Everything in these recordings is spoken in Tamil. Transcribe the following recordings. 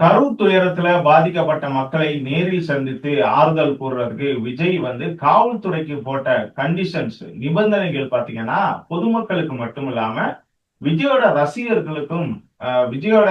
கரூர் துயரத்துல பாதிக்கப்பட்ட மக்களை நேரில் சந்தித்து ஆறுதல் கூறுறதுக்கு விஜய் வந்து காவல்துறைக்கு போட்ட கண்டிஷன்ஸ் நிபந்தனைகள் பாத்தீங்கன்னா பொதுமக்களுக்கு மட்டும் இல்லாம விஜயோட ரசிகர்களுக்கும் விஜயோட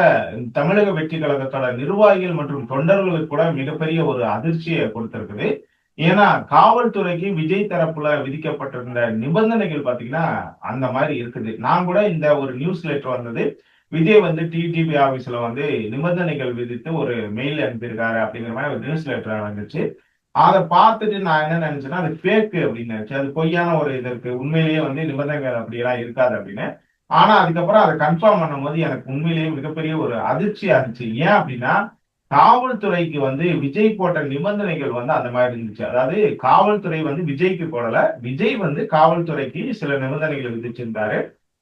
தமிழக வெற்றி கழகத்தோட நிர்வாகிகள் மற்றும் தொண்டர்களுக்கு கூட மிகப்பெரிய ஒரு அதிர்ச்சியை கொடுத்திருக்குது. ஏன்னா காவல்துறைக்கு விஜய் தரப்புல விதிக்கப்பட்டிருந்த நிபந்தனைகள் பாத்தீங்கன்னா அந்த மாதிரி இருக்குது. நான் கூட இந்த ஒரு நியூஸ் லெட்டர் வந்தது. விஜய் வந்து டிடிபி ஆபீஸ்ல வந்து நிபந்தனைகள் விதித்து ஒரு மெயில் அனுப்பியிருக்காரு அப்படிங்கிற மாதிரி ஒரு நியூஸ் லெட்டர் வந்துச்சு. அதை பார்த்துட்டு நான் என்ன நினைச்சேன்னா அது ஃபேக் அப்படின்னு நினைச்சேன். அது பொய்யான ஒரு இது இருக்கு. உண்மையிலேயே வந்து நிபந்தனைகள் அப்படியெல்லாம் இருக்காது அப்படின்னு. ஆனா அதுக்கப்புறம் அதை கன்ஃபார்ம் பண்ணும்போது எனக்கு உண்மையிலேயே மிகப்பெரிய ஒரு அதிர்ச்சி இருந்துச்சு ஏன் அப்படின்னா காவல்துறைக்கு வந்து விஜய் போட்ட நிபந்தனைகள் வந்து அந்த மாதிரி இருந்துச்சு. அதாவது காவல்துறை வந்து விஜய்க்கு போடல. விஜய் வந்து காவல்துறைக்கு சில நிபந்தனைகள் விதிச்சிருந்தாரு.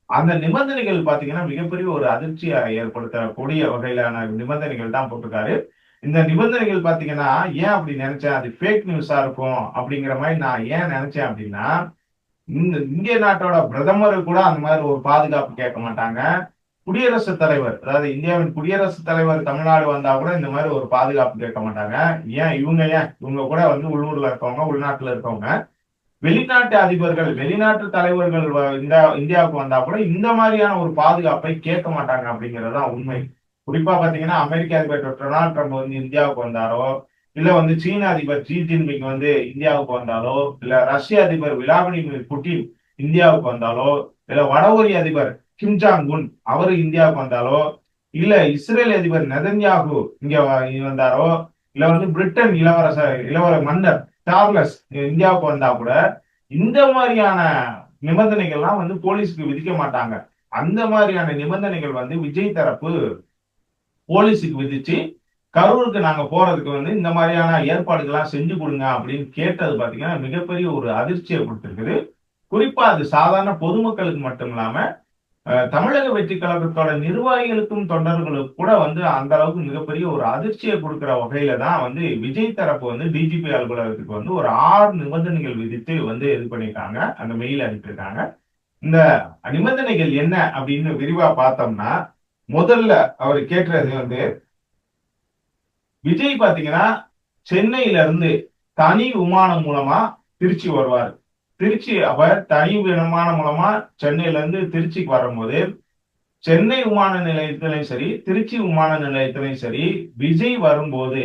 அந்த நிபந்தனைகள் பாத்தீங்கன்னா மிகப்பெரிய ஒரு அதிர்ச்சியை ஏற்படுத்தக்கூடிய வகையிலான நிபந்தனைகள் தான் போட்டிருக்காரு. இந்த நிபந்தனைகள் பாத்தீங்கன்னா ஏன் அப்படி நினைச்சேன்? அது ஃபேக் நியூஸா இருக்கும் அப்படிங்கிற மாதிரி நான் ஏன் நினைச்சேன் அப்படின்னா இந்த இந்திய நாட்டோட பிரதமர் கூட அந்த மாதிரி ஒரு பாதுகாப்பு கேட்க மாட்டாங்க. குடியரசுத் தலைவர் அதாவது இந்தியாவின் குடியரசுத் தலைவர் தமிழ்நாடு வந்தா கூட இந்த மாதிரி ஒரு பாதுகாப்பு கேட்க மாட்டாங்க. ஏன்? இவங்க ஏன்? இவங்க கூட வந்து உள்ளூர்ல இருக்கவங்க உள்நாட்டுல இருக்கவங்க. வெளிநாட்டு அதிபர்கள் வெளிநாட்டு தலைவர்கள் வ- இந்த இந்தியாவுக்கு வந்தா கூட இந்த மாதிரியான ஒரு பாதுகாப்பை கேட்க மாட்டாங்க அப்படிங்கிறது தான் உண்மை. குறிப்பா பாத்தீங்கன்னா அமெரிக்க அதிபர் டொனால்ட் ட்ரம்ப் வந்து இந்தியாவுக்கு வந்தாரோ இல்ல வந்து சீன அதிபர் ஜி ஜின்பிங் வந்து இந்தியாவுக்கு வந்தாலோ இல்ல ரஷ்ய அதிபர் விளாடிமிர் புட்டின் இந்தியாவுக்கு வந்தாலோ இல்ல வடகொரிய அதிபர் கிம் ஜாங் உன் அவரு இந்தியாவுக்கு வந்தாலோ இல்ல இஸ்ரேல் அதிபர் நெதன்யாகு இங்க வந்தாரோ இல்ல வந்து பிரிட்டன் இளவரசர் இளவர மன்னர் சார்லஸ் இந்தியாவுக்கு வந்தா கூட இந்த மாதிரியான நிபந்தனைகள்லாம் வந்து போலீஸுக்கு விதிக்க மாட்டாங்க. அந்த மாதிரியான நிபந்தனைகள் வந்து விஜய் தரப்பு போலீஸுக்கு விதிச்சு கரூருக்கு நாங்க போறதுக்கு வந்து இந்த மாதிரியான ஏற்பாடுகள்லாம் செஞ்சு கொடுங்க அப்படின்னு கேட்டது பாத்தீங்கன்னா மிகப்பெரிய ஒரு அதிர்ச்சியை கொடுத்துருக்குது. குறிப்பா அது சாதாரண பொதுமக்களுக்கு மட்டும் இல்லாம தமிழக வெற்றி கழகத்தோட நிர்வாகிகளுக்கும் தொண்டர்களுக்கும் கூட வந்து அந்த அளவுக்கு மிகப்பெரிய ஒரு அதிர்ச்சியை கொடுக்கிற வகையில தான் வந்து விஜய் தரப்பு வந்து டிஜிபி அலுவலகத்துக்கு வந்து ஒரு ஆறு நிபந்தனைகள் விதித்து வந்து இது பண்ணியிருக்காங்க. அந்த மெயில் அனுப்பியிருக்காங்க. இந்த நிபந்தனைகள் என்ன அப்படின்னு விரிவா பார்த்தோம்னா முதல்ல அவர் கேட்டது வந்து விஜய் பாத்தீங்கன்னா சென்னையில இருந்து தனி விமானம் மூலமா திருச்சி வருவார். திருச்சி அவர் தனி விமானம் மூலமா சென்னையில இருந்து திருச்சிக்கு வரும்போது சென்னை விமான நிலையத்திலையும் சரி திருச்சி விமான நிலையத்திலையும் சரி விஜய் வரும்போது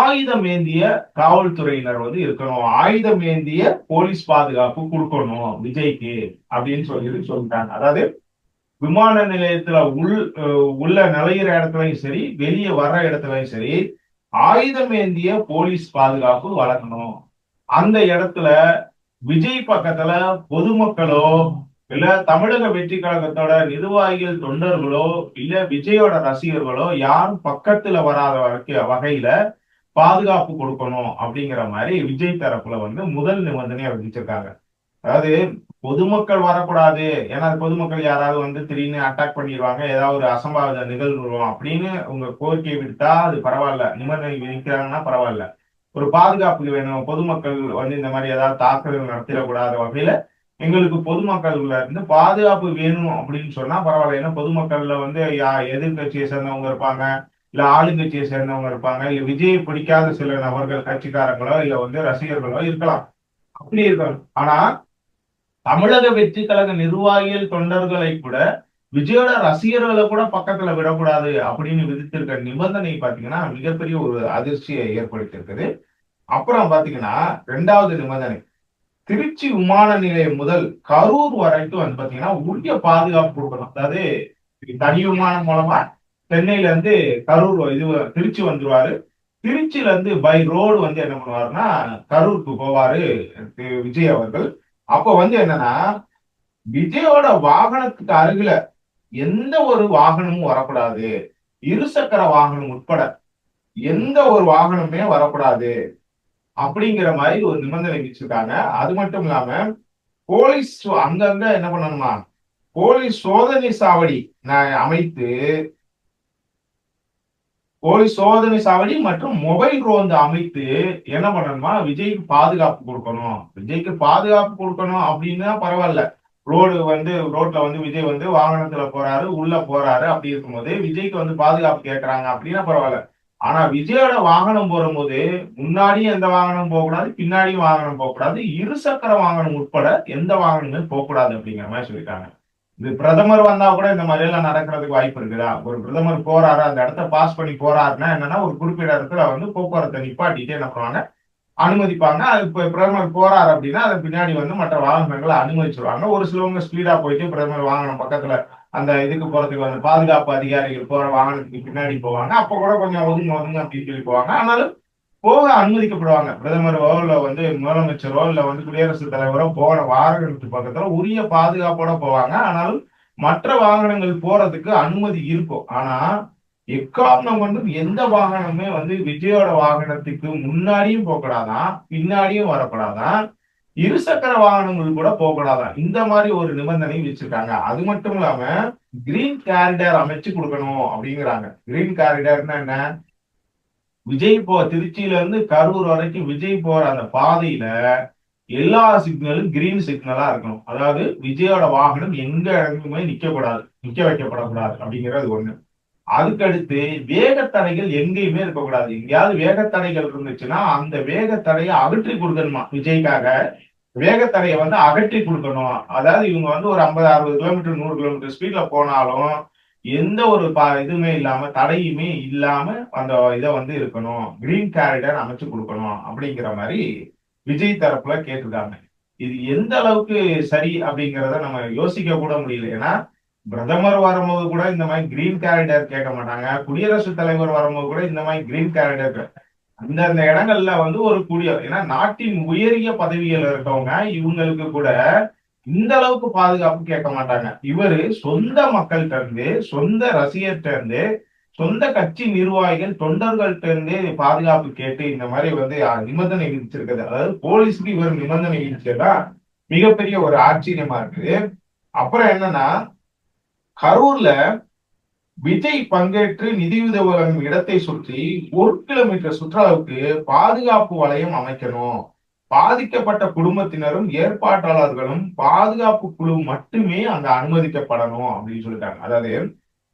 ஆயுதம் ஏந்திய காவல்துறையினர் வந்து இருக்கணும். ஆயுதம் ஏந்திய போலீஸ் பாதுகாப்பு கொடுக்கணும் விஜய்க்கு அப்படின்னு சொல்லி சொல்லிட்டாங்க. அதாவது விமான நிலையத்துல உள் உள்ள நுழையிற இடத்துலயும் சரி வெளியே வர்ற இடத்துலயும் சரி ஆயுதம் ஏந்திய போலீஸ் பாதுகாப்பு வழங்கணும். அந்த இடத்துல விஜய் பக்கத்துல பொதுமக்களோ இல்ல தமிழக வெற்றி கழகத்தோட நிர்வாகிகள் தொண்டர்களோ இல்ல விஜயோட ரசிகர்களோ யாரும் பக்கத்துல வராத வரைக்கும் வகையில பாதுகாப்பு கொடுக்கணும் அப்படிங்கிற மாதிரி விஜய் தரப்புல வந்து முதல் நிபந்தனையை விதிச்சிருக்காங்க. அதாவது பொதுமக்கள் வரக்கூடாது. ஏன்னா பொதுமக்கள் யாராவது வந்து திடீர்னு அட்டாக் பண்ணிடுவாங்க. ஏதாவது ஒரு அசம்பாவித நிகழ்வு அப்படின்னு உங்க கோரிக்கை விடுத்தா அது பரவாயில்ல. நிபந்தனை விதிக்கிறாங்கன்னா பரவாயில்ல. ஒரு பாதுகாப்பு வேணும் பொதுமக்கள் வந்து இந்த மாதிரி ஏதாவது தாக்குதல் நடத்திடக்கூடாத வகையில எங்களுக்கு பொதுமக்கள்ல இருந்து பாதுகாப்பு வேணும் அப்படின்னு சொன்னா பரவாயில்ல. ஏன்னா பொதுமக்கள்ல வந்து யா- எதிர்க்கட்சியை சேர்ந்தவங்க இருப்பாங்க இல்ல ஆளுங்கட்சியை சேர்ந்தவங்க இருப்பாங்க இல்ல விஜயை பிடிக்காத சில நபர்கள் கட்சிக்காரங்களோ இல்ல வந்து ரசிகர்களோ இருக்கலாம். அப்படி இருக்கணும். ஆனா தமிழக வெற்றி கழக நிர்வாகிகள் தொண்டர்களை கூட விஜயோட ரசிகர்களை கூட பக்கத்துல விடக்கூடாது அப்படின்னு விதித்திருக்க நிபந்தனை பாத்தீங்கன்னா மிகப்பெரிய ஒரு அதிர்ச்சியை ஏற்படுத்தியிருக்குது. அப்புறம் பாத்தீங்கன்னா ரெண்டாவது நிபந்தனை. திருச்சி விமான நிலையம் முதல் கரூர் வரைக்கும் வந்து பாத்தீங்கன்னா உரிய பாதுகாப்பு கொடுக்கணும். அதாவது தனி விமானம் மூலமா சென்னையில இருந்து கரூர் இது திருச்சி வந்துருவாரு. திருச்சியில இருந்து பை ரோடு வந்து என்ன பண்ணுவாருன்னா கரூருக்கு போவாரு விஜய் அவர்கள். அப்ப வந்து என்னன்னா விஜயோட வாகனத்துக்கு அருகில எந்த ஒரு வாகனமும் வரக்கூடாது. இருசக்கர வாகனம் உட்பட எந்த ஒரு வாகனமே வரக்கூடாது. அப்படிங்கிற மாதிரி ஒரு நிபந்தனை வச்சிருக்காங்க அது மட்டும் இல்லாம போலீஸ் அங்கங்க என்ன பண்ணணுமா? போலீஸ் சோதனை சாவடி நான் அமைத்து போலீஸ் சோதனை சாவடி மற்றும் மொபைல் ரோந்து அமைத்து என்ன பண்ணணுமா? விஜய்க்கு பாதுகாப்பு கொடுக்கணும். விஜய்க்கு பாதுகாப்பு கொடுக்கணும் அப்படின்னா பரவாயில்ல. ரோடு வந்து ரோட்ல வந்து விஜய் வந்து வாகனத்துல போறாரு உள்ள போறாரு. அப்படி இருக்கும்போது விஜய்க்கு வந்து பாதுகாப்பு கேட்கறாங்க அப்படின்னா பரவாயில்ல. ஆனா விஜயோட வாகனம் போகும்போது முன்னாடியும் எந்த வாகனம் போகக்கூடாது பின்னாடியும் வாகனம் போகக்கூடாது இருசக்கர வாகனம் உட்பட எந்த வாகனமே போகக்கூடாது அப்படிங்கிற மாதிரி சொல்லிட்டாங்க இது பிரதமர் வந்தா கூட இந்த மாதிரி எல்லாம் நடக்கிறதுக்கு வாய்ப்பு இருக்குதா? ஒரு பிரதமர் போறாரு அந்த இடத்த பாஸ் பண்ணி போறாருன்னா என்னன்னா ஒரு குறிப்பிட்ட இடத்துல வந்து போக்குவரத்தை நிப்பாட்டிட்டு என்ன பண்ணுவாங்க? அனுமதிப்பாங்க. அது இப்போ பிரதமர் போறாரு அப்படின்னா அதன் பின்னாடி வந்து மற்ற வாகனங்களை அனுமதிச்சிருவாங்க. ஒரு சிலவங்க ஸ்பீடா போயிட்டு பிரதமர் வாகனம் பக்கத்துல அந்த இதுக்கு போறதுக்கு வந்து பாதுகாப்பு அதிகாரிகள் போற வாகனத்துக்கு பின்னாடி போவாங்க. அப்ப கூட கொஞ்சம் ஒதுங்க ஒதுங்க அப்படின்னு சொல்லி போவாங்க. ஆனாலும் போக அனுமதிக்கப்படுவாங்க. பிரதமரோ இல்ல வந்து முதலமைச்சரோ இல்ல வந்து குடியரசுத் தலைவரோ போற வாகனத்துக்கு பக்கத்துல உரிய பாதுகாப்போட போவாங்க. ஆனாலும் மற்ற வாகனங்கள் போறதுக்கு அனுமதி இருக்கும். ஆனா எக்காரணம் வந்து எந்த வாகனமே வந்து விஜயோட வாகனத்துக்கு முன்னாடியும் போகக்கூடாதான் பின்னாடியும் வரக்கூடாதான் இருசக்கர வாகனங்கள் கூட போகக்கூடாதான் இந்த மாதிரி ஒரு நிபந்தனை வச்சிருக்காங்க. அது மட்டும் இல்லாம கிரீன் காரிடர் அமைச்சு கொடுக்கணும் அப்படிங்கிறாங்க. கிரீன் காரிடர்னா என்ன? விஜய் போ திருச்சியில இருந்து கரூர் வரைக்கும் விஜய் போற அந்த பாதையில எல்லா சிக்னலும் கிரீன் சிக்னலா இருக்கணும். அதாவது விஜயோட வாகனம் எங்க இடங்குமே நிக்க கூடாது நிக்க வைக்கப்படக்கூடாது அப்படிங்கிறது ஒண்ணு. அதுக்கடுத்து வேகத்தடைகள் எங்கேயுமே இருக்கக்கூடாது. எங்கேயாவது வேகத்தடைகள் இருந்துச்சுன்னா அந்த வேகத்தடையை அகற்றி கொடுக்கணுமா? விஜய்க்காக வேகத்தடையை வந்து அகற்றி கொடுக்கணும். அதாவது இவங்க வந்து ஒரு ஐம்பது அறுபது கிலோமீட்டர் நூறு கிலோமீட்டர் ஸ்பீட்ல போனாலும் எந்த ஒரு ப இதுவுமே இல்லாம தடையுமே இல்லாம அந்த இதை வந்து இருக்கணும். கிரீன் கேரிடர் அமைச்சு கொடுக்கணும் அப்படிங்கிற மாதிரி விஜய் தரப்புல கேட்டிருக்காங்க. இது எந்த அளவுக்கு சரி அப்படிங்கிறத நம்ம யோசிக்க கூட முடியல. ஏன்னா பிரதமர் வரும்போது கூட இந்த மாதிரி கிரீன் கேரிடர் கேட்க மாட்டாங்க. குடியரசுத் தலைவர் வரும்போது கூட இந்த மாதிரி கிரீன் கேரிடர் அந்தந்த இடங்கள்ல வந்து ஒரு கூடிய ஏன்னா நாட்டின் உயரிய பதவிகள் இருக்கவங்க இவங்களுக்கு கூட இந்த அளவுக்கு பாதுகாப்பு கேட்க மாட்டாங்க. இவரு சொந்த மக்கள்கிட்ட இருந்து சொந்த ரசிகர்கிட்ட இருந்து சொந்த கட்சி நிர்வாகிகள் தொண்டர்கள்ட்ட இருந்தே பாதுகாப்பு கேட்டு இந்த மாதிரி வந்து நிபந்தனை விதிச்சிருக்கிறது அதாவது போலீஸுக்கு இவர் நிபந்தனை விதிச்சதா மிகப்பெரிய ஒரு ஆச்சரியமா இருக்குது. அப்புறம் என்னன்னா கரூர்ல விஜய் பங்கேற்று நிதியுதவி வழங்கும் இடத்தை சுற்றி ஒரு கிலோமீட்டர் சுற்றளவுக்கு பாதுகாப்பு வளையம் அமைக்கணும். பாதிக்கப்பட்ட குடும்பத்தினரும் ஏற்பாட்டாளர்களும் பாதுகாப்பு குழு மட்டுமே அங்க அனுமதிக்கப்படணும் அப்படின்னு சொல்லிட்டாங்க. அதாவது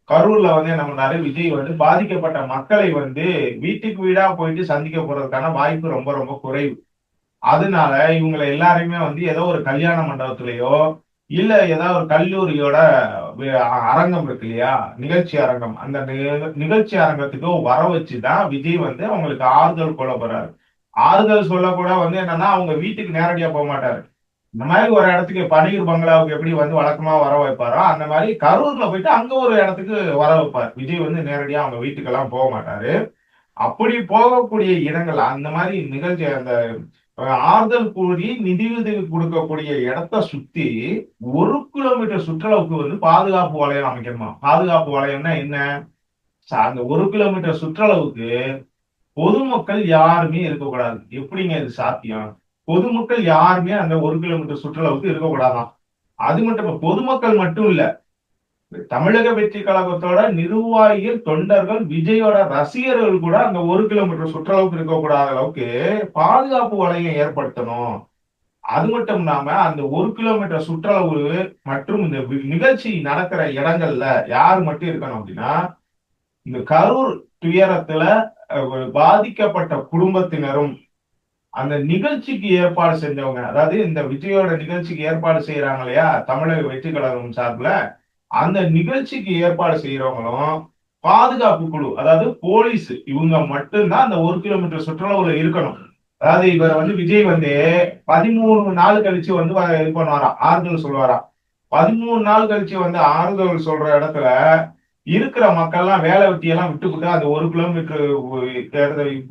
கரூர்ல வந்து என்ன பண்ணாரு விஜய் வந்து பாதிக்கப்பட்ட மக்களை வந்து வீட்டுக்கு வீடா போயிட்டு சந்திக்க போறதுக்கான வாய்ப்பு ரொம்ப ரொம்ப குறைவு. அதனால இவங்களை எல்லாரையுமே வந்து ஏதோ ஒரு கல்யாண மண்டபத்திலேயோ இல்ல ஏதாவது ஒரு கல்லூரியோட அரங்கம் இருக்கு இல்லையா? நிகழ்ச்சி அரங்கம். அந்த நிகழ்ச்சி அரங்கத்துக்கு வர வச்சுதான் விஜய் வந்து அவங்களுக்கு ஆறுதல் கொள்ள போறாரு. ஆறுதல் சொல்ல கூட வந்து என்னன்னா அவங்க வீட்டுக்கு நேரடியா போக மாட்டாரு. இந்த மாதிரி ஒரு இடத்துக்கு பனீர் பங்களாவுக்கு எப்படி வந்து வழக்கமா வர வைப்பாரோ அந்த மாதிரி கரூர்ல போயிட்டு அங்க ஒரு இடத்துக்கு வர வைப்பார். விஜய் வந்து நேரடியா அவங்க வீட்டுக்கெல்லாம் போக மாட்டாரு. அப்படி போகக்கூடிய இடங்கள் அந்த மாதிரி நிகழ்ச்சி அந்த ஆறுதல் கூறி நிதியுதவி கொடுக்கக்கூடிய இடத்த சுத்தி ஒரு கிலோமீட்டர் சுற்றளவுக்கு வந்து பாதுகாப்பு வளையம் அமைக்கணுமா? பாதுகாப்பு வளையம்னா என்ன? அந்த ஒரு கிலோமீட்டர் சுற்றளவுக்கு பொதுமக்கள் யாருமே இருக்கக்கூடாது. எப்படிங்க இது சாத்தியம்? பொதுமக்கள் யாருமே அந்த ஒரு கிலோமீட்டர் சுற்றளவுக்கு இருக்கக்கூடாதான். அது மட்டும் பொதுமக்கள் மட்டும் இல்ல தமிழக வெற்றி கழகத்தோட நிர்வாகிகள் தொண்டர்கள் விஜயோட ரசிகர்கள் கூட அந்த ஒரு கிலோமீட்டர் சுற்றளவுக்கு இருக்கக்கூடாத அளவுக்கு பாதுகாப்பு வளையம் ஏற்படுத்தணும். அது மட்டும் இல்லாம அந்த ஒரு கிலோமீட்டர் சுற்றளவு மற்றும் இந்த நிகழ்ச்சி நடக்கிற இடங்கள்ல யார் மட்டும் இருக்கணும் அப்படின்னா இந்த கரூர் துயரத்துல பாதிக்கப்பட்ட குடும்பத்தினரும் அந்த நிகழ்ச்சிக்கு ஏற்பாடு செஞ்சவங்க அதாவது இந்த விஜயோட நிகழ்ச்சிக்கு ஏற்பாடு செய்யறாங்க இல்லையா தமிழக வெற்றி கழகம் சார்பில் அந்த நிகழ்ச்சிக்கு ஏற்பாடு செய்யறவங்களும் பாதுகாப்பு குழு அதாவது போலீஸ் இவங்க மட்டும்தான் அந்த ஒரு கிலோமீட்டர் சுற்றுலாவுல இருக்கணும். அதாவது இவர் வந்து விஜய் வந்து பதிமூணு நாள் கழிச்சு வந்து இது பண்ணுவாராம் ஆறுதல் சொல்லுவாராம் பதிமூணு நாள் கழிச்சு வந்து ஆறுதல் சொல்ற இடத்துல இருக்கிற மக்கள்லாம் வேலை வெட்டியெல்லாம் விட்டுக்கிட்டு அந்த ஒரு கிலோமீட்டர்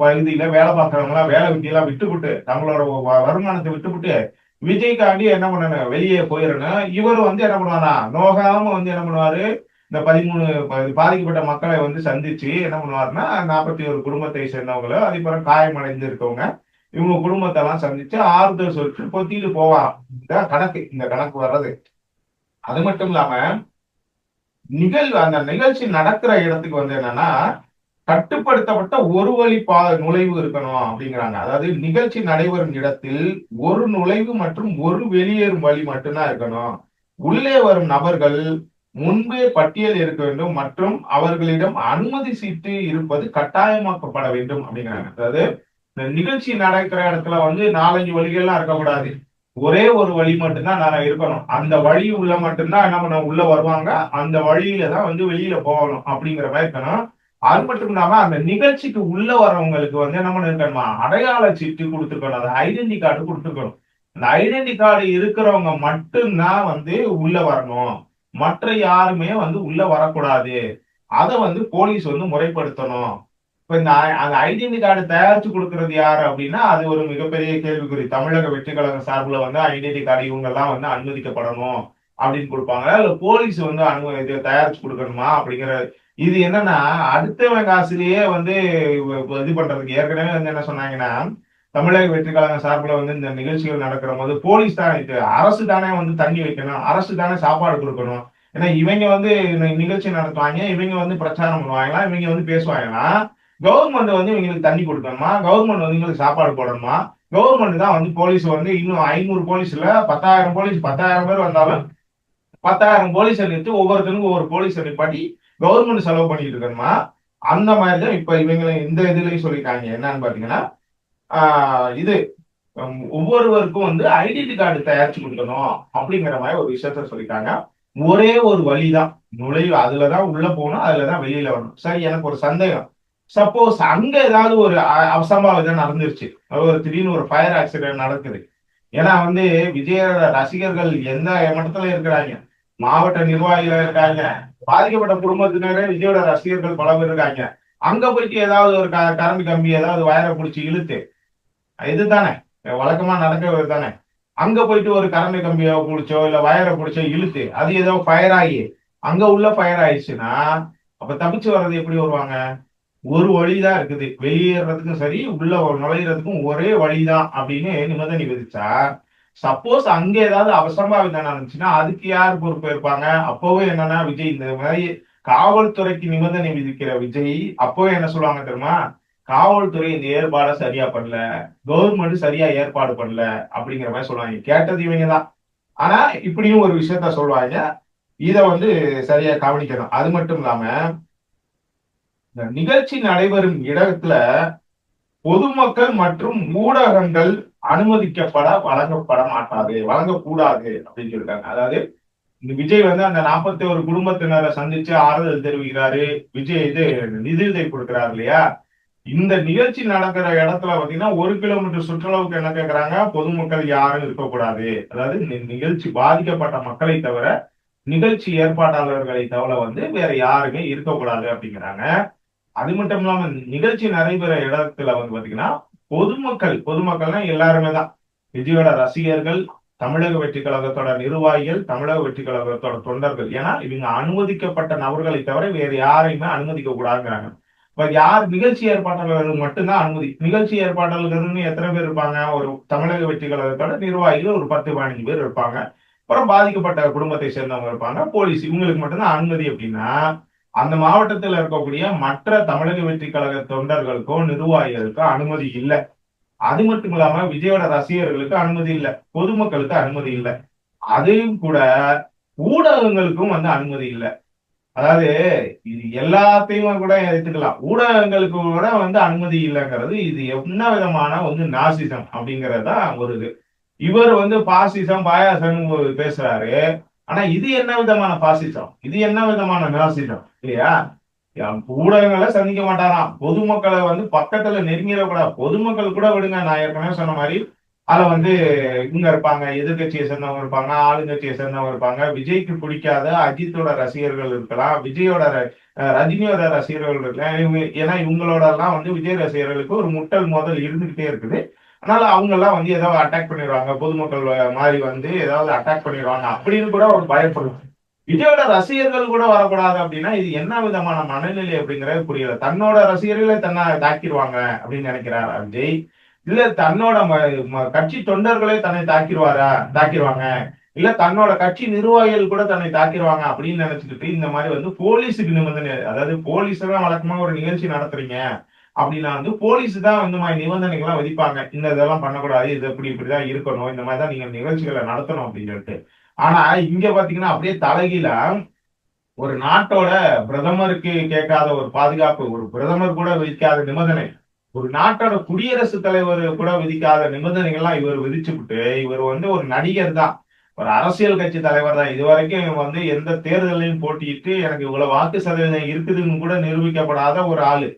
பகுதியில வேலை பார்க்கறவங்க எல்லாம் வேலை வெட்டியெல்லாம் விட்டுவிட்டு தங்களோட வருமானத்தை விட்டுவிட்டு விஜய்காண்டி என்ன பண்ணணும் வெளியே போயிடணும் இவர் வந்து என்ன பண்ணுவாரா நோகாம வந்து என்ன பண்ணுவாரு இந்த பதிமூணு பாதிக்கப்பட்ட மக்களை வந்து சந்திச்சு என்ன பண்ணுவாருன்னா நாற்பத்தி ஒரு குடும்பத்தை சேர்ந்தவங்களோ அதுக்கப்புறம் காயமடைந்து இருக்கவங்க இவங்க குடும்பத்தை எல்லாம் சந்திச்சு ஆறுதல் சொல்லிட்டு பொத்திட்டு போவான் இந்த கணக்கு இந்த கணக்கு வர்றது. அது மட்டும் இல்லாம நிகழ்வு அந்த நிகழ்ச்சி நடக்கிற இடத்துக்கு வந்து என்னன்னா கட்டுப்படுத்தப்பட்ட ஒரு வழி பா நுழைவு இருக்கணும் அப்படிங்கிறாங்க. அதாவது நிகழ்ச்சி நடைபெறும் இடத்தில் ஒரு நுழைவு மற்றும் ஒரு வெளியேறும் வழி மட்டும்தான் இருக்கணும். உள்ளே வரும் நபர்கள் முன்பே பட்டியல் இருக்க வேண்டும் மற்றும் அவர்களிடம் அனுமதி சீட்டு இருப்பது கட்டாயமாக்கப்பட வேண்டும் அப்படிங்கிறாங்க. அதாவது இந்த நிகழ்ச்சி நடக்கிற இடத்துல வந்து நாலஞ்சு வழிகள்லாம் இருக்கக்கூடாது. ஒரே ஒரு வழி மட்டும்தான் நான் இருக்கணும். அந்த வழி உள்ள மட்டும்தான் என்ன பண்ண உள்ள வருவாங்க. அந்த வழியில தான் வந்து வெளியில போகணும் அப்படிங்கிற மாதிரி இருக்கணும். அது மட்டும் இல்லாம அந்த நிகழ்ச்சிக்கு உள்ள வரவங்களுக்கு வந்து என்ன பண்ண இருக்கணுமா அடையாள சீட்டு கொடுத்துருக்கணும். அதை ஐடென்டி கார்டு கொடுத்துருக்கணும். அந்த ஐடென்டி கார்டு இருக்கிறவங்க மட்டும்தான் வந்து உள்ள வரணும். மற்ற யாருமே வந்து உள்ள வரக்கூடாது. அதை வந்து போலீஸ் வந்து முறைப்படுத்தணும். இப்ப இந்த அந்த ஐடென்டி கார்டு தயாரிச்சு கொடுக்கறது யாரு அப்படின்னா அது ஒரு மிகப்பெரிய கேள்விக்குறி. தமிழக வெற்றி கழக சார்பில் வந்து ஐடென்டி கார்டு இவங்க எல்லாம் வந்து அனுமதிக்கப்படணும் அப்படின்னு கொடுப்பாங்க. இல்ல போலீஸ் வந்து அனு இது தயாரிச்சு கொடுக்கணுமா அப்படிங்கிற இது என்னன்னா அடுத்தவன் காசுலயே வந்து இது பண்றதுக்கு ஏற்கனவே வந்து என்ன சொன்னாங்கன்னா தமிழக வெற்றி கழக சார்பில் வந்து இந்த நிகழ்ச்சிகள் நடக்கிற போது போலீஸ் தானே இது அரசு தானே வந்து தண்ணி வைக்கணும் அரசு தானே சாப்பாடு கொடுக்கணும். ஏன்னா இவங்க வந்து நிகழ்ச்சி நடத்துவாங்க இவங்க வந்து பிரச்சாரம் பண்ணுவாங்களா இவங்க வந்து பேசுவாங்கன்னா கவர்மெண்ட் வந்து இவங்களுக்கு தண்ணி கொடுக்கணுமா? கவர்மெண்ட் வந்து இவங்களுக்கு சாப்பாடு போடணுமா? கவர்மெண்ட் தான் வந்து போலீஸ் வந்து இன்னும் ஐநூறு போலீஸ்ல பத்தாயிரம் போலீஸ் பத்தாயிரம் பேர் வந்தாலும் பத்தாயிரம் போலீஸை நிறுத்தி ஒவ்வொருத்தருக்கும் ஒவ்வொரு போலீஸை நிப்பாட்டி கவர்மெண்ட் செலவு பண்ணிட்டு இருக்கணுமா? அந்த மாதிரி தான் இப்ப இவங்களை இந்த இதுலயும் சொல்லிட்டாங்க. என்னன்னு பாத்தீங்கன்னா ஆஹ் இது ஒவ்வொருவருக்கும் வந்து ஐடென்டி கார்டு தயாரிச்சு கொடுக்கணும் அப்படிங்கிற மாதிரி ஒரு விஷயத்த சொல்லிட்டாங்க. ஒரே ஒரு வழிதான். நுழைவு அதுலதான் உள்ள போகணும் அதுலதான் வெளியில வரணும். சரி எனக்கு ஒரு சந்தேகம். சப்போஸ் அங்க ஏதாவது ஒரு அ- அசம்பாவிதம் நடந்துருச்சு. ஒரு திடீர்னு ஒரு ஃபயர் ஆக்சிடென்ட் நடக்குது. ஏன்னா வந்து விஜயோட ரசிகர்கள் எந்த மட்டத்துல இருக்கிறாங்க? மாவட்ட நிர்வாகிகள் இருக்காங்க. பாதிக்கப்பட்ட குடும்பத்தினரே விஜயோட ரசிகர்கள் பல பேர் இருக்காங்க. அங்க போயிட்டு ஏதாவது ஒரு க- கரண்ட் கம்பி ஏதாவது வயரை பிடிச்சி இழுத்து இதுதானே வழக்கமா நடக்கிறது தானே. அங்க போயிட்டு ஒரு கரண்ட் கம்பியை பிடிச்சோ இல்ல வயரை பிடிச்சோ இழுத்து அது ஏதோ ஃபயர் ஆகி அங்க உள்ள ஃபயர் ஆயிடுச்சுன்னா அப்ப தப்பிச்சு வர்றது எப்படி வருவாங்க? ஒரு வழிதான் இருக்குது. வெளியேறதுக்கும் சரி உள்ள நுழையிறதுக்கும் ஒரே வழிதான் அப்படின்னு நிபந்தனை விதிச்சா சப்போஸ் அங்க ஏதாவது அவசரமாவிதம் நடந்துச்சுன்னா அதுக்கு யார் பொறுப்பு இருப்பாங்க? அப்பவே என்னன்னா விஜய் இந்த மாதிரி காவல்துறைக்கு நிபந்தனை விதிக்கிற விஜய் அப்பவே என்ன சொல்லுவாங்க தெரியுமா? காவல்துறை இந்த ஏற்பாடை சரியா பண்ணல கவர்மெண்ட் சரியா ஏற்பாடு பண்ணல அப்படிங்கிற மாதிரி சொல்லுவாங்க. கேட்டது இவங்க தான். ஆனா இப்படியும் ஒரு விஷயத்த சொல்லுவாங்க. இத வந்து சரியா கவனிக்கணும். அது மட்டும் இல்லாம இந்த நிகழ்ச்சி நடைபெறும் இடத்துல பொதுமக்கள் மற்றும் ஊடகங்கள் அனுமதிக்கப்பட வழங்கப்பட மாட்டாது வழங்கக்கூடாது அப்படின்னு சொல்லிருக்காங்க அதாவது இந்த விஜய் வந்து அந்த நாற்பத்தி ஒரு குடும்பத்தினரை சந்திச்சு ஆறுதல் தெரிவிக்கிறாரு. விஜய் இது நிதியுதவி கொடுக்கிறாரு இல்லையா? இந்த நிகழ்ச்சி நடக்கிற இடத்துல பாத்தீங்கன்னா ஒரு கிலோமீட்டர் சுற்றளவுக்கு என்ன கேட்கறாங்க பொதுமக்கள் யாரும் இருக்கக்கூடாது. அதாவது நிகழ்ச்சி பாதிக்கப்பட்ட மக்களை தவிர நிகழ்ச்சி ஏற்பாட்டாளர்களை தவிர வந்து வேற யாருமே இருக்கக்கூடாது அப்படிங்கிறாங்க. அது மட்டும் இல்லாம நிகழ்ச்சி நடைபெற இடத்துல வந்து பாத்தீங்கன்னா பொதுமக்கள் பொதுமக்கள்னா எல்லாருமே தான் விஜயோட ரசிகர்கள் தமிழக வெற்றி கழகத்தோட நிர்வாகிகள் தமிழக வெற்றி கழகத்தோட தொண்டர்கள். ஏன்னா இவங்க அனுமதிக்கப்பட்ட நபர்களை தவிர வேறு யாரையுமே அனுமதிக்க கூடாதுங்கிறாங்க. இப்ப யார் நிகழ்ச்சி ஏற்பாட்டாளர்கள் மட்டும்தான் அனுமதி நிகழ்ச்சி ஏற்பாட்டாளர்கள்னு எத்தனை பேர் இருப்பாங்க? ஒரு தமிழக வெற்றி கழகத்தோட நிர்வாகிகள் ஒரு பத்து பதினஞ்சு பேர் இருப்பாங்க. அப்புறம் பாதிக்கப்பட்ட குடும்பத்தை சேர்ந்தவங்க இருப்பாங்க. போலீஸ் இவங்களுக்கு மட்டும்தான் அனுமதி அப்படின்னா அந்த மாவட்டத்தில் இருக்கக்கூடிய மற்ற தமிழக வெற்றி கழக தொண்டர்களுக்கோ நிர்வாகிகளுக்கோ அனுமதி இல்லை. அது மட்டும் இல்லாம விஜயோட ரசிகர்களுக்கு அனுமதி இல்லை. பொதுமக்களுக்கு அனுமதி இல்லை. அதையும் கூட ஊடகங்களுக்கும் வந்து அனுமதி இல்லை. அதாவது இது எல்லாத்தையும் கூட எடுத்துக்கலாம். ஊடகங்களுக்கு கூட வந்து அனுமதி இல்லைங்கிறது இது என்ன விதமான வந்து நாசிசம் அப்படிங்கறதுதான் ஒரு இது. இவர் வந்து பாசிசம் பாயாசம் பேசுறாரு. ஆனா இது என்ன விதமான பாசிசம்? இது என்ன விதமான நாசிசம் இல்லையா? ஊடகங்களை சந்திக்க மாட்டாராம். பொதுமக்களை வந்து பக்கத்துல நெருங்கிடக்கூடாது. பொதுமக்கள் கூட விடுங்க. நான் ஏற்கனவே சொன்ன மாதிரி அதுல வந்து இவங்க இருப்பாங்க எதிர்கட்சியை சேர்ந்தவங்க இருப்பாங்க ஆளுங்கட்சியை சேர்ந்தவங்க இருப்பாங்க. விஜய்க்கு பிடிக்காத அஜித்தோட ரசிகர்கள் இருக்கலாம். விஜயோட ரஜினியோட ரசிகர்கள் இருக்கலாம். இவங்க ஏன்னா இவங்களோட எல்லாம் வந்து விஜய் ரசிகர்களுக்கு ஒரு முட்டல் மோதல் இருந்துகிட்டே இருக்குது. அதனால அவங்க எல்லாம் வந்து ஏதாவது அட்டாக் பண்ணிடுவாங்க. பொதுமக்கள் மாதிரி வந்து ஏதாவது அட்டாக் பண்ணிடுவாங்க. அப்படின்னு கூட அவர் பயப்படும். விஜயோட ரசிகர்கள் கூட வரக்கூடாது அப்படின்னா இது என்ன விதமான மனநிலை அப்படிங்கறது புரியல. தன்னோட ரசிகர்களை தன்னை தாக்கிடுவாங்க அப்படின்னு நினைக்கிறாரா? விஜய் இல்ல தன்னோட கட்சி தொண்டர்களே தன்னை தாக்கிடுவாரா? தாக்கிடுவாங்க. இல்ல தன்னோட கட்சி நிர்வாகிகள் கூட தன்னை தாக்கிடுவாங்க அப்படின்னு நினைச்சுக்கிட்டு இந்த மாதிரி வந்து போலீஸுக்கு நிபந்தனை அதாவது போலீஸ் எல்லாம் வழக்கமா ஒரு நிகழ்ச்சி நடத்துறீங்க. அப்படின்னா வந்து போலீஸ் தான் இந்த மாதிரி நிபந்தனைகள்லாம் விதிப்பாங்க. இந்த இதெல்லாம் பண்ணக்கூடாது இது இப்படி இப்படிதான் இருக்கணும். இந்த மாதிரி தான் நீங்க நிகழ்ச்சிகளை நடத்தணும் அப்படின்னு சொல்லிட்டு ஆனா இங்க பாத்தீங்கன்னா அப்படியே தலைகீழ ஒரு நாட்டோட பிரதமருக்கு கேட்காத ஒரு பாதுகாப்பு ஒரு பிரதமர் கூட விதிக்காத நிபந்தனை ஒரு நாட்டோட குடியரசுத் தலைவர் கூட விதிக்காத நிபந்தனைகள்லாம் இவர் விதிச்சுவிட்டு இவர் வந்து ஒரு நடிகர் தான். ஒரு அரசியல் கட்சி தலைவர் தான். இது வரைக்கும் வந்து எந்த தேர்தலையும் போட்டியிட்டு எனக்கு இவ்வளவு வாக்கு சதவீதம் இருக்குதுன்னு கூட நிரூபிக்கப்படாத ஒரு ஆளு.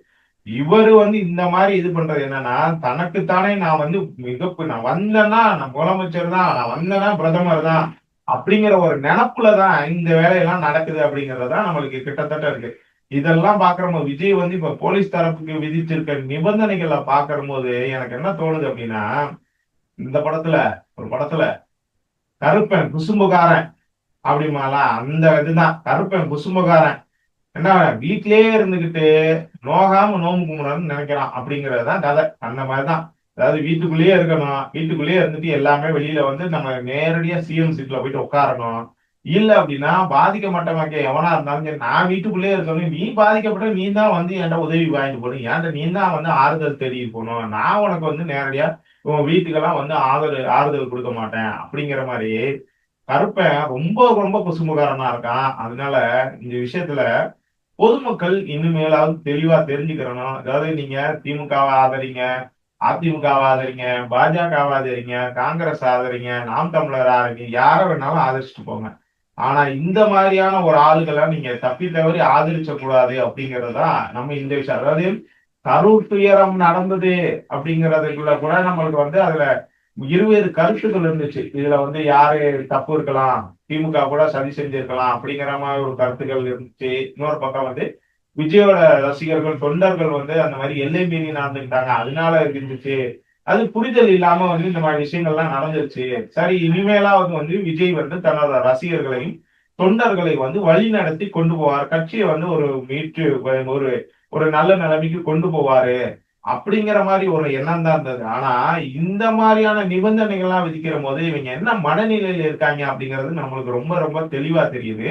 இவரு வந்து இந்த மாதிரி இது பண்றது என்னன்னா தனக்குத்தானே நான் வந்து மிக நான் வந்தேன்னா நான் முதலமைச்சர் தான் நான் வந்தேன்னா பிரதமர் தான் அப்படிங்கிற ஒரு நினப்புலதான் இந்த வேலையெல்லாம் நடக்குது அப்படிங்கறதுதான் நம்மளுக்கு கிட்டத்தட்ட இருக்கு. இதெல்லாம் பாக்குறோம் விஜய் வந்து இப்ப போலீஸ் தரப்புக்கு விதிச்சிருக்க நிபந்தனைகளை பாக்குற போது எனக்கு என்ன தோணுது அப்படின்னா இந்த படத்துல ஒரு படத்துல கருப்பன் குசும்புகாரன் அப்படிமாலாம் அந்த இதுதான். கருப்பன் குசும்புகாரன். என்ன வீட்டிலேயே இருந்துகிட்டு நோகாம நோம்பு கும்பிடணும்னு நினைக்கிறான் அப்படிங்கறதுதான் கதை. அந்த மாதிரிதான். அதாவது வீட்டுக்குள்ளேயே இருக்கணும். வீட்டுக்குள்ளேயே இருந்துட்டு எல்லாமே வெளியில வந்து நம்ம நேரடியா சிஎம் சீட்ல போயிட்டு உட்காரணும். இல்ல அப்படின்னா பாதிக்கப்பட்ட மக்கள் எவனா இருந்தாலும் சரி நான் வீட்டுக்குள்ளேயே இருக்கணும். நீ பாதிக்கப்பட்ட நீ தான் வந்து என்கிட்ட உதவி வாங்கிட்டு போகணும். ஏன்டா நீ தான் வந்து ஆறுதல் தெரிய போகணும். நான் உனக்கு வந்து நேரடியா உன் வீட்டுக்கெல்லாம் வந்து ஆதரவு ஆறுதல் கொடுக்க மாட்டேன் அப்படிங்கிற மாதிரி கருப்பன் ரொம்ப ரொம்ப குசுமுகாரனா இருக்கான். அதனால இந்த விஷயத்துல பொதுமக்கள் இனிமேலாவது தெளிவா தெரிஞ்சுக்கிறணும் அதாவது நீங்க திமுகவை ஆதரிங்க அதிமுகவை ஆதரிங்க பாஜகவை ஆதரிங்க காங்கிரஸ் ஆதரிங்க நாம் தமிழர் ஆதரிங்க யாரை வேணாலும் ஆதரிச்சுட்டு போங்க. ஆனா இந்த மாதிரியான ஒரு ஆளுகளை நீங்க தப்பி தவறி ஆதரிச்ச கூடாது அப்படிங்கறதுதான் நம்ம இந்த விஷயம். அதாவது கரூர் துயரம் நடந்தது அப்படிங்கறதுக்குள்ள கூட நம்மளுக்கு வந்து அதுல இருவேறு கருத்துக்கள் இருந்துச்சு. இதுல வந்து யாரு தப்பு இருக்கலாம் திமுக கூட சதி செஞ்சிருக்கலாம் அப்படிங்கிற மாதிரி ஒரு கருத்துக்கள் இருந்துச்சு. இன்னொரு பக்கம் வந்து விஜயோட ரசிகர்கள் தொண்டர்கள் வந்து அந்த மாதிரி எல்லை மீறி நடந்துக்கிட்டாங்க. அதனால இருந்துச்சு. அது புரிதல் இல்லாம வந்து இந்த மாதிரி விஷயங்கள்லாம் நடந்துருச்சு. சரி இனிமேலாவது வந்து விஜய் வந்து தன்னோட ரசிகர்களையும் தொண்டர்களை வந்து வழி நடத்தி கொண்டு போவார். கட்சியை வந்து ஒரு மீட்டு ஒரு ஒரு நல்ல நிலைமைக்கு கொண்டு போவாரு. அப்படிங்கிற மாதிரி ஒரு எண்ணம் தான் இருந்தது. ஆனா இந்த மாதிரியான நிபந்தனைகள்லாம் விதிக்கிற போது இவங்க என்ன மனநிலையில இருக்காங்க அப்படிங்கிறது நம்மளுக்கு ரொம்ப ரொம்ப தெளிவா தெரியுது.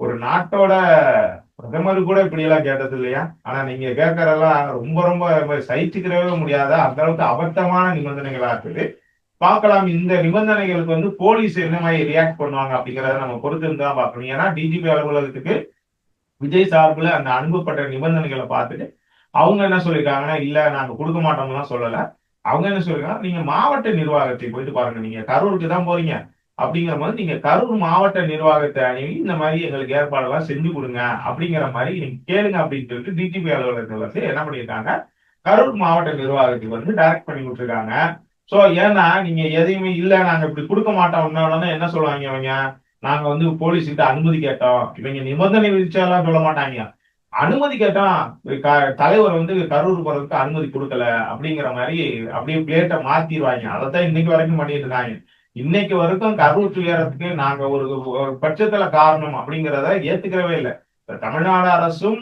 ஒரு நாட்டோட பிரதமர் கூட இப்படி எல்லாம் கேட்டது இல்லையா? ஆனா நீங்க கேட்கறதெல்லாம் ரொம்ப ரொம்ப சகிச்சுக்கிறவே முடியாத அந்த அளவுக்கு அபத்தமான நிபந்தனைகளா இருக்குது. பார்க்கலாம் இந்த நிபந்தனைகளுக்கு வந்து போலீஸ் என்ன மாதிரி ரியாக்ட் பண்ணுவாங்க அப்படிங்கறத நம்ம பொறுத்து இருந்தா பார்க்கணும். ஏன்னா டிஜிபி அலுவலகத்துக்கு விஜய் சார்பில் அந்த அனுப்பப்பட்ட நிபந்தனைகளை பார்த்துட்டு அவங்க என்ன சொல்லியிருக்காங்கன்னா இல்ல நாங்க கொடுக்க மாட்டோம்லாம் சொல்லல. அவங்க என்ன சொல்லிருக்காங்க நீங்க மாவட்ட நிர்வாகத்தை போயிட்டு பாருங்க. நீங்க கரூருக்கு தான் போறீங்க. அப்படிங்கிற மாதிரி நீங்க கரூர் மாவட்ட நிர்வாகத்தை அணுகி இந்த மாதிரி எங்களுக்கு ஏற்பாடெல்லாம் செஞ்சு கொடுங்க. அப்படிங்கிற மாதிரி நீங்க கேளுங்க அப்படின்னு சொல்லிட்டு டிடிபி அலுவலகத்தில் வந்து என்ன பண்ணியிருக்காங்க? கரூர் மாவட்ட நிர்வாகத்துக்கு வந்து டைரக்ட் பண்ணி விட்டுருக்காங்க சோ ஏன்னா நீங்க எதையுமே இல்ல நாங்க இப்படி கொடுக்க மாட்டோம். உடனே என்ன சொல்லுவாங்க இவங்க? நாங்க வந்து போலீஸ்கிட்ட அனுமதி கேட்டோம். இவங்க நிபந்தனை விதிச்சாலாம் சொல்ல மாட்டாங்க. அனுமதி கேட்டா தலைவர் வந்து கரூர் போறதுக்கு அனுமதி கொடுக்கல அப்படிங்கிற மாதிரி அப்படியே பிளேட்டை மாத்திடுவாங்க. அதைத்தான் இன்னைக்கு வரைக்கும் பண்ணிட்டு இருக்காங்க. இன்னைக்கு வரைக்கும் கரூர் துயரத்துக்கு நாங்க ஒரு பட்சத்துல காரணம் அப்படிங்கிறத ஏத்துக்கிறவே இல்லை. தமிழ்நாடு அரசும்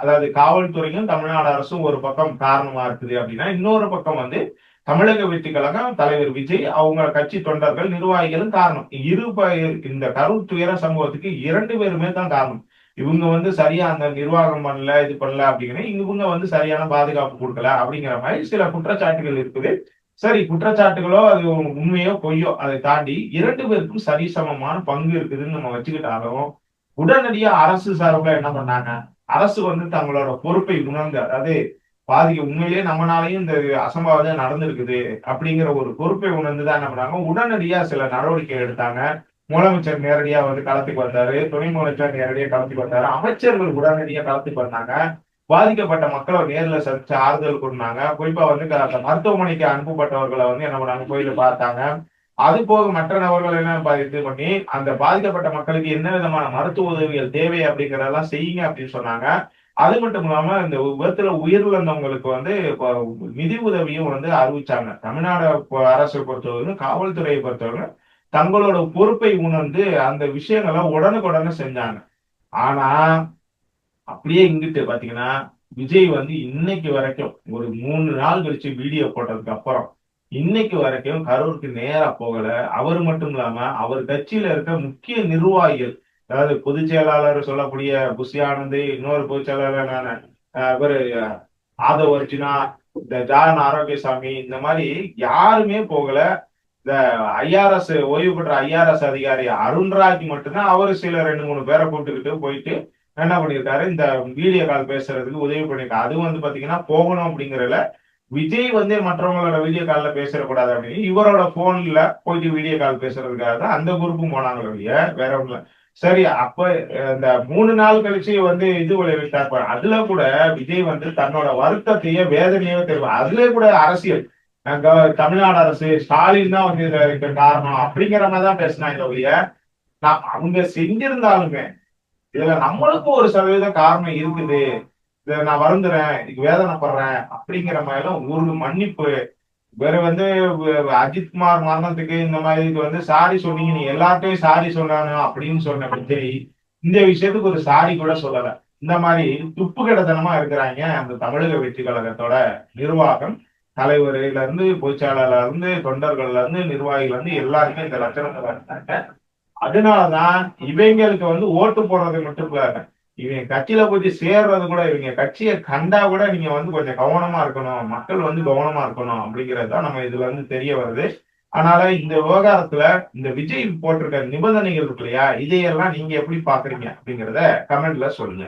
அதாவது காவல்துறையும் தமிழ்நாடு அரசும் ஒரு பக்கம் காரணமா இருக்குது அப்படின்னா இன்னொரு பக்கம் வந்து தமிழக வெற்றி கழகம் தலைவர் விஜய் அவங்க கட்சி தொண்டர்கள் நிர்வாகிகளும் காரணம். இரு இந்த கரூர் துயர சம்பவத்துக்கு இரண்டு பேருமே தான் காரணம். இவங்க வந்து சரியா அந்த நிர்வாகம் பண்ணல இது பண்ணல அப்படிங்கிற இவங்க வந்து சரியான பாதுகாப்பு கொடுக்கல அப்படிங்கிற மாதிரி சில குற்றச்சாட்டுகள் இருக்குது. சரி குற்றச்சாட்டுகளோ அது உண்மையோ பொய்யோ அதை தாண்டி இரண்டு பேருக்கும் சரிசமமான பங்கு இருக்குதுன்னு நம்ம வச்சுக்கிட்டாலும் உடனடியா அரசு சார்பில் என்ன பண்ணாங்க? அரசு வந்து தங்களோட பொறுப்பை உணர்ந்து அதாவது பாதிக்க உண்மையிலேயே நம்மளாலையும் இந்த அசம்பாவிதம் நடந்திருக்குது அப்படிங்கிற ஒரு பொறுப்பை உணர்ந்து தான் என்ன பண்ணாங்க? உடனடியா சில நடவடிக்கை எடுத்தாங்க. முதலமைச்சர் நேரடியா வந்து களத்துக்கு வந்தாரு துணை முதலமைச்சர் நேரடியா களத்துக்கு வந்தாரு அமைச்சர்கள் உடனடியா களத்துக்கு வந்தாங்க. பாதிக்கப்பட்ட மக்களை நேரில் சந்திச்சு ஆறுதல் கொடுத்தாங்க குறிப்பா வந்து மருத்துவமனைக்கு அனுப்பப்பட்டவர்களை வந்து என்ன பண்ணாங்க கோயில பார்த்தாங்க. அது போக மற்ற நபர்கள் என்ன இது பண்ணி அந்த பாதிக்கப்பட்ட மக்களுக்கு என்ன விதமான மருத்துவ உதவிகள் தேவை அப்படிங்கிறதெல்லாம் செய்யுங்க அப்படின்னு சொன்னாங்க. அது மட்டும் இல்லாம இந்த விபத்துல உயிரிழந்தவங்களுக்கு வந்து நிதி உதவியும் வந்து அறிவிச்சாங்க. தமிழ்நாடு அரசை பொறுத்தவரைக்கும் காவல்துறையை பொறுத்தவரைக்கும் தங்களோட பொறுப்பை உணர்ந்து அந்த விஷயங்களை உடனுக்குடனே செஞ்சாங்க. ஆனா அப்படியே இங்கிட்டு பாத்தீங்கன்னா விஜய் வந்து இன்னைக்கு வரைக்கும் ஒரு மூணு நாள் கழிச்சு வீடியோ போட்டதுக்கு அப்புறம் இன்னைக்கு வரைக்கும் கரூருக்கு நேரா போகல. அவர் மட்டும் இல்லாம அவர் கட்சியில இருக்க முக்கிய நிர்வாகிகள் அதாவது பொதுச் செயலாளர் சொல்லக்கூடிய புஷி ஆனந்த் இன்னொரு பொதுச் செயலாளரான இவர் ஆதவ் அர்ஜுனா இந்த ஜான் ஆரோக்கியசாமி இந்த மாதிரி யாருமே போகல. இந்த ஐஆர்எஸ் ஓய்வு பெற்ற ஐஆர்எஸ் அதிகாரி அருண்ராஜ் மட்டும்தான் அவரு சில ரெண்டு மூணு பேரை கூப்பிட்டுக்கிட்டு போயிட்டு என்ன பண்ணியிருக்காரு இந்த வீடியோ கால் பேசுறதுக்கு உதவி பண்ணியிருக்காரு அது வந்து பாத்தீங்கன்னா போகணும் அப்படிங்கறதுல விஜய் வந்து மற்றவங்களோட வீடியோ கால்ல பேசக்கூடாது அப்படின்னு இவரோட போன்ல போயிட்டு வீடியோ கால் பேசுறதுக்காக தான் அந்த குரூப்பும் போனாங்களே வேற ஒண்ணு சரி அப்ப இந்த மூணு நாள் கழிச்சு வந்து இது விளைவிட்டார் பாரு. அதுல கூட விஜய் வந்து தன்னோட வருத்தத்தையே வேதனையோ தெரியும் அதுல கூட அரசியல் அங்க தமிழ்நாடு அரசு ஸ்டாலின் தான் வந்து இதுக்கு காரணம் அப்படிங்கிற மாதிரி தான் பேசினாங்க ஒழிய நான் அவங்க செஞ்சிருந்தாலுமே இதுல நம்மளுக்கும் ஒரு சதவீத காரணம் இருக்குது. இதை நான் வருந்துறேன் இதுக்கு வேதனைப்படுறேன் அப்படிங்கிற மாதிரி எல்லாம் ஒரு மன்னிப்பு. வேற வந்து அஜித்குமார் மரணத்துக்கு இந்த மாதிரி வந்து சாரி சொன்னீங்க நீ எல்லார்ட்டையும் சாரி சொன்னானு அப்படின்னு சொன்ன விஜய் இந்த விஷயத்துக்கு ஒரு சாரி கூட சொல்லல. இந்த மாதிரி துப்பு கிடத்தனமா இருக்கிறாங்க அந்த தமிழக வெற்றி கழகத்தோட நிர்வாகம். தலைவர்ல இருந்து பொதுச்செயலாளர்ல இருந்து தொண்டர்கள்ல இருந்து நிர்வாகிகள் இருந்து எல்லாருமே இந்த லட்சணத்துல இருந்தாங்க அதனாலதான் இவங்களுக்கு வந்து ஓட்டு போடுறது மட்டும் இல்ல இவங்க கட்சியில போய் சேர்றது கூட இவங்க கட்சியை கண்டா கூட நீங்க வந்து கொஞ்சம் கவனமா இருக்கணும் மக்கள் வந்து கவனமா இருக்கணும் அப்படிங்கிறது தான் நம்ம இதுல இருந்து தெரிய வருது. அதனால இந்த விவகாரத்துல இந்த விஜய் போட்டிருக்க நிபந்தனைகள் இருக்கு இல்லையா? இதையெல்லாம் நீங்க எப்படி பாக்குறீங்க அப்படிங்கிறத கமெண்ட்ல சொல்லுங்க.